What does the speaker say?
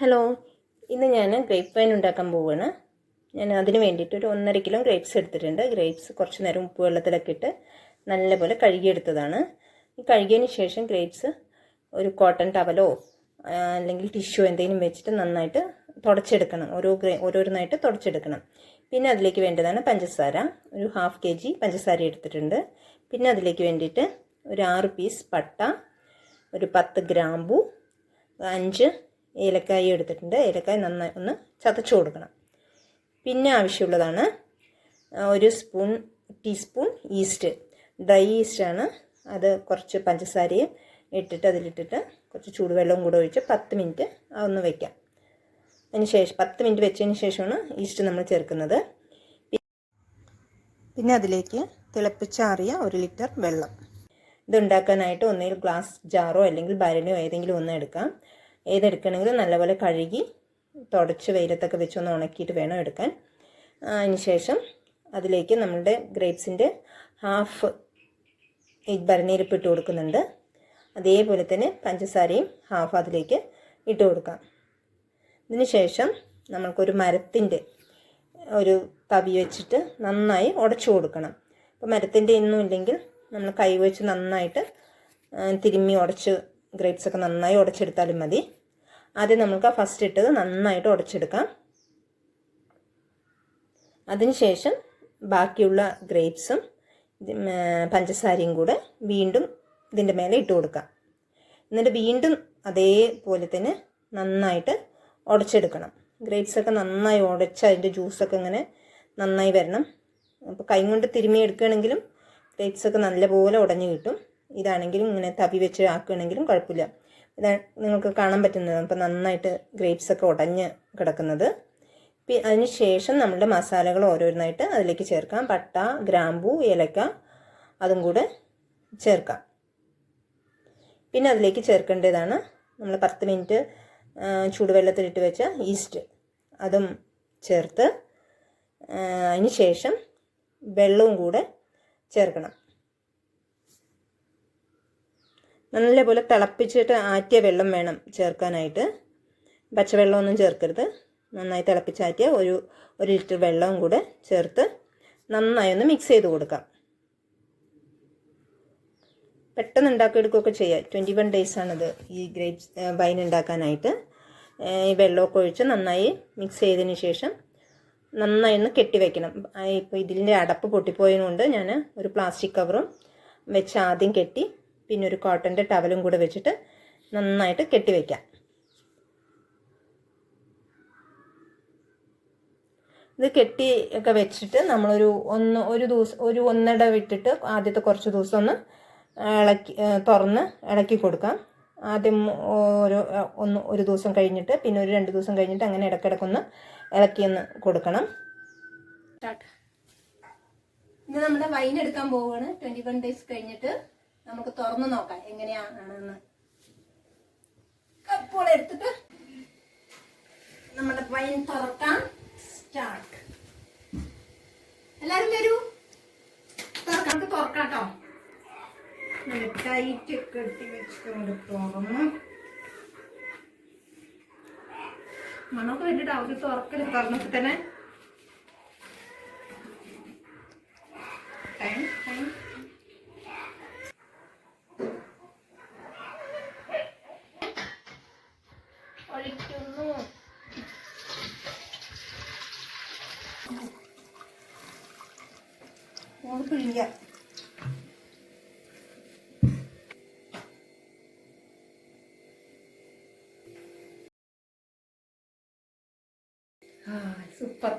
Hello ഇന്ന് ഞാൻ grape wine ഉണ്ടാക്കാൻ പോവുകയാണ് ഞാൻ അതിന് വേണ്ടിയിട്ട് ഒരു ഒന്നര കിലോ ഗ്രേപ്സ് എടുത്തിട്ടുണ്ട്. ഗ്രേപ്സ് കുറച്ച് നേരം ഉപ്പ് വെള്ളത്തിലൊക്കെ ഇട്ട് നല്ലപോലെ കഴുകിയെടുത്തതാണ്. ഈ കഴുകിയതിന് ശേഷം ഗ്രേപ്സ് ഒരു കോട്ടൺ ടവലോ അല്ലെങ്കിൽ ടിഷ്യൂ എന്തെങ്കിലും വെച്ചിട്ട് നന്നായിട്ട് തുടച്ചെടുക്കണം. ഓരോ ഗ്രേ ഓരോന്നായിട്ട് തുടച്ചെടുക്കണം. പിന്നെ അതിലേക്ക് വേണ്ടതാണ് പഞ്ചസാര. ഒരു ഹാഫ് കെ ജി പഞ്ചസാര എടുത്തിട്ടുണ്ട്. പിന്നെ അതിലേക്ക് വേണ്ടിയിട്ട് ഒരു ആറ് പീസ് പട്ട ഒരു പത്ത് ഗ്രാമ്പു അഞ്ച് ഏലക്കായ എടുത്തിട്ടുണ്ട്. ഏലക്കായ നന്നായി ഒന്ന് ചതച്ചു കൊടുക്കണം. പിന്നെ ആവശ്യമുള്ളതാണ് ഒരു സ്പൂൺ ടീസ്പൂൺ ഈസ്റ്റ്. ഡ്രൈ ഈസ്റ്റാണ്. അത് കുറച്ച് പഞ്ചസാരയും ഇട്ടിട്ട് അതിലിട്ടിട്ട് കുറച്ച് ചൂടുവെള്ളവും കൂടെ ഒഴിച്ച് പത്ത് മിനിറ്റ് ഒന്ന് വയ്ക്കാം അതിന് ശേഷം പത്ത് മിനിറ്റ് വെച്ചതിന് ശേഷമാണ് ഈസ്റ്റ് നമ്മൾ ചേർക്കുന്നത്. പിന്നെ അതിലേക്ക് തിളപ്പിച്ചാറിയ ഒരു ലിറ്റർ വെള്ളം. ഇത് ഉണ്ടാക്കാനായിട്ട് ഒന്നുകിൽ ഗ്ലാസ് ജാറോ അല്ലെങ്കിൽ ഭരണിയോ ഏതെങ്കിലും ഒന്ന് എടുക്കാം. ഏതെടുക്കണമെങ്കിലും നല്ലപോലെ കഴുകി തുടച്ച് വെയിലത്തൊക്കെ വെച്ച് ഒന്ന് ഉണക്കിയിട്ട് വേണം എടുക്കാൻ. ആ, അതിന് ശേഷം അതിലേക്ക് നമ്മളുടെ ഗ്രേപ്സിന്റെ ഹാഫ് ഈ ഭരണിയിലിപ്പ് ഇട്ട് കൊടുക്കുന്നുണ്ട്. അതേപോലെ തന്നെ പഞ്ചസാരയും ഹാഫ് അതിലേക്ക് ഇട്ട് കൊടുക്കാം. ഇതിന് ശേഷം നമ്മൾക്കൊരു മരത്തിന്റെ ഒരു തവി വെച്ചിട്ട് നന്നായി ഉടച്ചു കൊടുക്കണം. അപ്പോൾ മരത്തിന്റെ ഒന്നും ഇല്ലെങ്കിൽ നമ്മൾ കൈ വെച്ച് നന്നായിട്ട് തിരുമ്മി ഉടച്ച് ഗ്രേപ്സൊക്കെ നന്നായി ഉടച്ചെടുത്താലും മതി. ആദ്യം നമുക്ക് ഫസ്റ്റ് ഇട്ടത് നന്നായിട്ട് ഉടച്ചെടുക്കാം. അതിനുശേഷം ബാക്കിയുള്ള ഗ്രേപ്സും പഞ്ചസാരയും കൂടെ വീണ്ടും ഇതിന്റെ മേലെ ഇട്ട് കൊടുക്കാം. എന്നിട്ട് വീണ്ടും അതേപോലെ തന്നെ നന്നായിട്ട് ഉടച്ചെടുക്കണം. ഗ്രേപ്സ് ഒക്കെ നന്നായി ഉടച്ച് അതിന്റെ ജ്യൂസൊക്കെ ഇങ്ങനെ നന്നായി വരണം. അപ്പോൾ കൈ കൊണ്ട് തിരുമി എടുക്കുകയാണെങ്കിലും ഗ്രേപ്സ് ഒക്കെ നല്ലപോലെ ഉടഞ്ഞു കിട്ടും. ഇതാണെങ്കിലും ഇങ്ങനെ തവി വെച്ച് ആക്കുകയാണെങ്കിലും കുഴപ്പമില്ല. ഇതാ നിങ്ങൾക്ക് കാണാൻ പറ്റുന്നതാണ് അപ്പോൾ നന്നായിട്ട് ഗ്രേപ്സ് ഒക്കെ ഉടഞ്ഞ് കിടക്കുന്നത്. അതിന് ശേഷം നമ്മളുടെ മസാലകൾ ഓരോന്നായിട്ട് അതിലേക്ക് ചേർക്കാം. പട്ട ഗ്രാമ്പൂ ഏലക്ക അതും കൂടെ ചേർക്കാം. പിന്നെ അതിലേക്ക് ചേർക്കേണ്ടതാണ് നമ്മൾ പത്ത് മിനിറ്റ് ചൂടുവെള്ളത്തിലിട്ട് വെച്ച ഈസ്റ്റ് അതും ചേർത്ത് അതിന് ശേഷം വെള്ളവും കൂടെ ചേർക്കണം. നല്ലപോലെ തിളപ്പിച്ചിട്ട് ആറ്റിയ വെള്ളം വേണം ചേർക്കാനായിട്ട്. പച്ചവെള്ളമൊന്നും ചേർക്കരുത്. നന്നായി തിളപ്പിച്ചാറ്റിയ ഒരു ഒരു ലിറ്റർ വെള്ളവും കൂടെ ചേർത്ത് നന്നായി ഒന്ന് മിക്സ് ചെയ്ത് കൊടുക്കാം. പെട്ടെന്ന് ഉണ്ടാക്കിയെടുക്കുകയൊക്കെ ചെയ്യാം. ട്വന്റി വൺ ഡേയ്സാണിത് ഈ ഗ്രേപ്സ് വൈൻ ഉണ്ടാക്കാനായിട്ട്. ഈ വെള്ളമൊക്കെ ഒഴിച്ച് നന്നായി മിക്സ് ചെയ്തതിന് ശേഷം നന്നായി ഒന്ന് കെട്ടിവെക്കണം ഇപ്പോൾ ഇതിന്റെ അടപ്പ് പൊട്ടിപ്പോയതുകൊണ്ട് ഞാൻ ഒരു പ്ലാസ്റ്റിക് കവറും വെച്ച് ആദ്യം കെട്ടി പിന്നെ ഒരു കോട്ടന്റെ ടവലും കൂടെ വെച്ചിട്ട് നന്നായിട്ട് കെട്ടിവെക്കാം ഇത് കെട്ടി ഒക്കെ വെച്ചിട്ട് നമ്മളൊരു ഒന്ന് ഒരു ദിവസം ഒരു ഒന്നിട വിട്ടിട്ട് ആദ്യത്തെ കുറച്ച് ദിവസം ഒന്ന് ഇളക്കി തുറന്ന് ഇളക്കി കൊടുക്കാം. ആദ്യം ഓരോ ഒന്ന് ഒരു ദിവസം കഴിഞ്ഞിട്ട് പിന്നെ ഒരു രണ്ട് ദിവസം കഴിഞ്ഞിട്ട് അങ്ങനെ ഇടയ്ക്കിടയ്ക്കൊന്ന് ഇളക്കി ഒന്ന് കൊടുക്കണം. ഇന്ന് നമ്മുടെ വൈൻ എടുക്കാൻ പോവുകയാണ് ട്വന്റി വൺ ഡേയ്സ് കഴിഞ്ഞിട്ട് നമുക്ക് തുറന്നു നോക്കാം എങ്ങനെയാണെന്ന്. കപ്പോൾ എടുത്തിട്ട് നമ്മുടെ വൈൻ തുറക്കാം സ്റ്റാർട്ട് എല്ലാരും വരൂ. തുറക്കാം നമുക്ക് തുറക്കാം കേട്ടോ. ടൈറ്റ് കെട്ടി വെച്ചിട്ടുണ്ട് തുറന്ന്. മണമൊക്കെ വേണ്ടിട്ട് അവർ തുറക്കൽ തുറന്നപ്പോ തന്നെ. ടൈം ടൈം ഒഴിക്കുന്നു നമുക്ക് പിഴിയാം സൂപ്പർ.